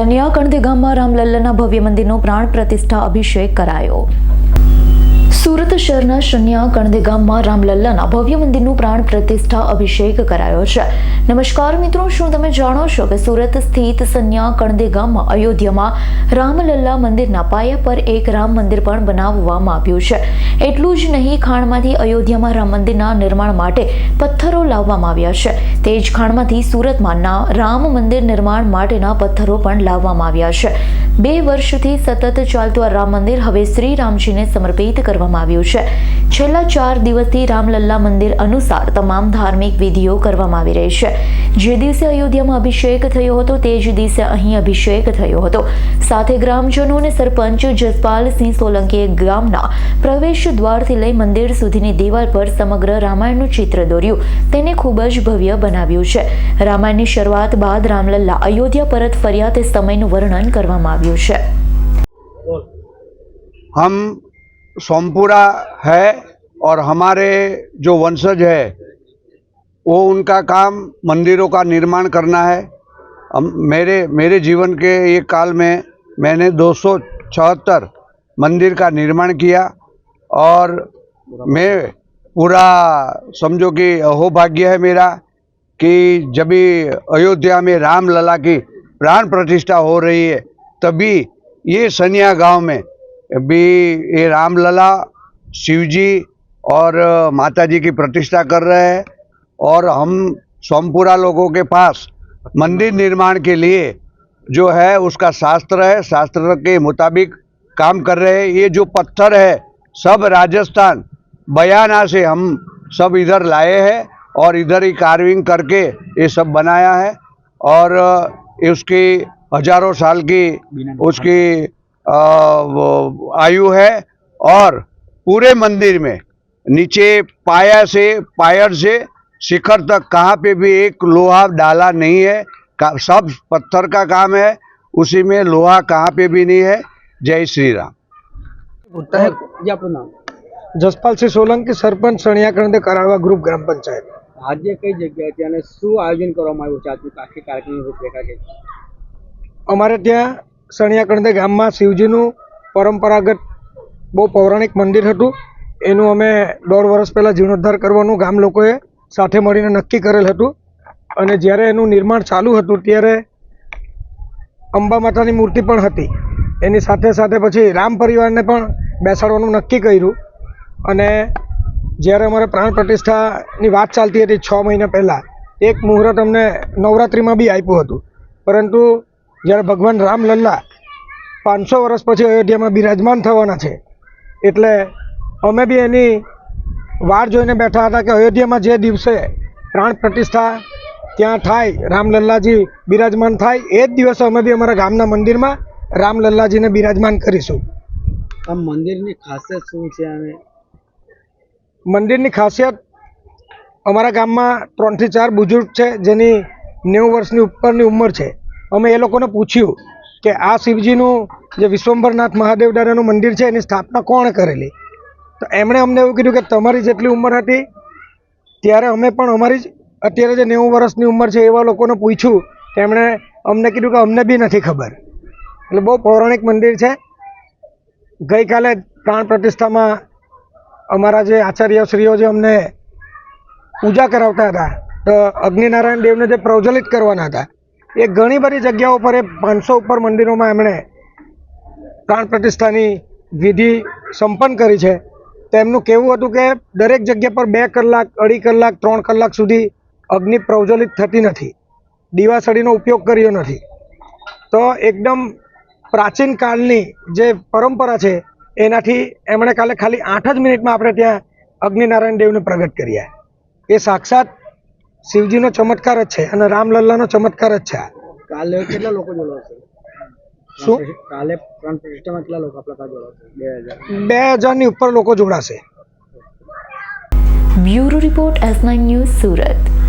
સનિયા કણદે ગામમાં રામલલ્લાના ભવ્ય મંદિરનો પ્રાણ પ્રતિષ્ઠા અભિષેક કરાયો. સુરત શહેરના શન્યા કણદે ગામમાં રામલલ્લાના ભવ્ય મંદિરનું પ્રાણ પ્રતિષ્ઠા અભિષેક કરાયો છે. નમસ્કાર મિત્રો, શું તમે જાણો છો કે સુરત સ્થિત સન્યા કણદે ગામમાં અયોધ્યામાં રામલલ્લા મંદિરના પાયા પર એક રામ મંદિર પણ બનાવવામાં આવ્યું છે? એટલું જ નહીં, ખાણમાંથી અયોધ્યામાં રામ મંદિરના નિર્માણ માટે પથ્થરો લાવવામાં આવ્યા છે. તે જ ખાણમાંથી સુરતમાં રામ મંદિર નિર્માણ માટેના પથ્થરો પણ લાવવામાં આવ્યા છે. બે વર્ષથી સતત ચાલતું આ રામ મંદિર હવે શ્રી રામજીને સમર્પિત કરવામાં આવ્યું છે. છેલ્લા ચાર દિવસથી રામલલ્લા મંદિર અનુસાર તમામ ધાર્મિક વિધિઓ કરવામાં આવી રહી છે. જે દિવસે અયોધ્યામાં અભિષેક થયો હતો, તે જ દિવસે અહીં અભિષેક થયો હતો. સાથે ગ્રામજનો અને સરપંચ જસપાલસિંહ સોલંકીએ ગામના પ્રવેશ દ્વારથી લઈ મંદિર સુધીની દિવાલ પર સમગ્ર રામાયણનું ચિત્ર દોર્યું. તેને ખૂબ જ ભવ્ય બનાવ્યું છે. રામાયણની શરૂઆત બાદ રામલલ્લા અયોધ્યા પરત ફર્યા તે સમયનું વર્ણન કરવામાં આવ્યું છે. सोमपुरा है और हमारे जो वंशज है, वो उनका काम मंदिरों का निर्माण करना है। हम, मेरे मेरे जीवन के एक काल में मैंने दो मंदिर का निर्माण किया और मैं पूरा, समझो कि अहोभाग्य है मेरा कि जब भी अयोध्या में राम लला की प्राण प्रतिष्ठा हो रही है, तभी ये सनिया गाँव में भी ये रामलला शिव जी और माता जी की प्रतिष्ठा कर रहे हैं और हम सोमपुरा लोगों के पास मंदिर निर्माण के लिए जो है उसका शास्त्र है, शास्त्र के मुताबिक काम कर रहे हैं। ये जो पत्थर है, सब राजस्थान बयाना से हम सब इधर लाए हैं और इधर ही कार्विंग करके ये सब बनाया है और उसकी हज़ारों साल की, उसकी आयु है और पूरे मंदिर में नीचे पाया से पायर से शिखर तक कहाँ पे भी एक लोहा डाला नहीं है का- सब पत्थर का काम है उसी में लोहा कहाँ पे भी नहीं है जय श्री राम સાહેબ જે આપણું નામ જસપાલસિંહ સોલંકી સરપંચ સણિયાકરણદે કરાડવા ગ્રુપ ગ્રામ પંચાયત આજે કઈ જગ્યાએ છે અને શું આયોજન કરવામાં આવ્યું છે આજનું આખી કાર્યક્રમની રૂપરેખા છે અમારે ત્યાં સણિયાકરણદે ગામમાં શિવજીનું પરંપરાગત બહુ પૌરાણિક મંદિર હતું. એનું અમે દોઢ વર્ષ પહેલાં જીર્ણોદ્ધાર કરવાનું ગામ લોકોએ સાથે મળીને નક્કી કરેલ હતું. અને જ્યારે એનું નિર્માણ ચાલુ હતું ત્યારે અંબા માતાની મૂર્તિ પણ હતી. એની સાથે સાથે પછી રામ પરિવારને પણ બેસાડવાનું નક્કી કર્યું. અને જ્યારે અમારે પ્રાણ પ્રતિષ્ઠાની વાત ચાલતી હતી છ મહિના પહેલાં, એક મુહૂર્ત અમને નવરાત્રિમાં બી આપ્યું હતું. પરંતુ જ્યારે ભગવાન રામલલ્લા પાંચસો વર્ષ પછી અયોધ્યામાં બિરાજમાન થવાના છે એટલે અમે બી એની વાર જોઈને બેઠા હતા કે અયોધ્યામાં જે દિવસે પ્રાણ પ્રતિષ્ઠા ત્યાં થાય રામલલ્લાજી બિરાજમાન થાય એ જ દિવસે અમે બી અમારા ગામના મંદિરમાં રામલલ્લાજીને બિરાજમાન કરીશું. આ મંદિરની ખાસિયત શું છે અને? મંદિરની ખાસિયત અમારા ગામમાં ત્રણથી ચાર બુજુર્ગ છે જેની નેવું વર્ષની ઉપરની ઉંમર છે. અમે એ લોકોને પૂછ્યું કે આ શિવજીનું જે વિશ્વંભરનાથ મહાદેવ દાદાનું મંદિર છે, એની સ્થાપના કોણ કરેલી? તો એમણે અમને એવું કીધું કે તમારી જેટલી ઉંમર હતી, ત્યારે અમે પણ અમારી જ, અત્યારે જે નેવું વર્ષની ઉંમર છે, એવા લોકોને પૂછ્યું. તેમણે અમને કીધું કે અમને બી નથી ખબર. એટલે બહુ પૌરાણિક મંદિર છે. ગઈકાલે પ્રાણ પ્રતિષ્ઠામાં અમારા જે આચાર્યશ્રીઓ જે અમને પૂજા કરાવતા હતા, તો અગ્નિનારાયણ દેવને જે પ્રજ્વલિત કરવાના હતા એ ઘણી બધી જગ્યાઓ પર એ પાંચસો ઉપર મંદિરોમાં એમણે પ્રાણ પ્રતિષ્ઠાની વિધિ સંપન્ન કરી છે. તો એમનું કહેવું હતું કે દરેક જગ્યા પર બે કલાક, અઢી કલાક, ત્રણ કલાક સુધી અગ્નિ પ્રજ્વલિત થતી નથી. દીવાસળીનો ઉપયોગ કર્યો નથી. તો એકદમ પ્રાચીન કાળની જે પરંપરા છે, એનાથી એમણે કાલે ખાલી આઠ જ મિનિટમાં આપણે ત્યાં અગ્નિનારાયણ દેવને પ્રગટ કર્યા. એ સાક્ષાત શિવજીનો ચમત્કાર જ છે અને રામલલ્લાનો ચમત્કાર જ છે કાલે કેટલા લોકો જોડાશે? શું? કાલે પ્રાણ પ્રતિષ્ઠામાં કેટલા લોકો આપણા પાસે જોડાશે? બે હજાર. બે હજારની ઉપર લોકો જોડાશે. Bureau report S nine news Surat.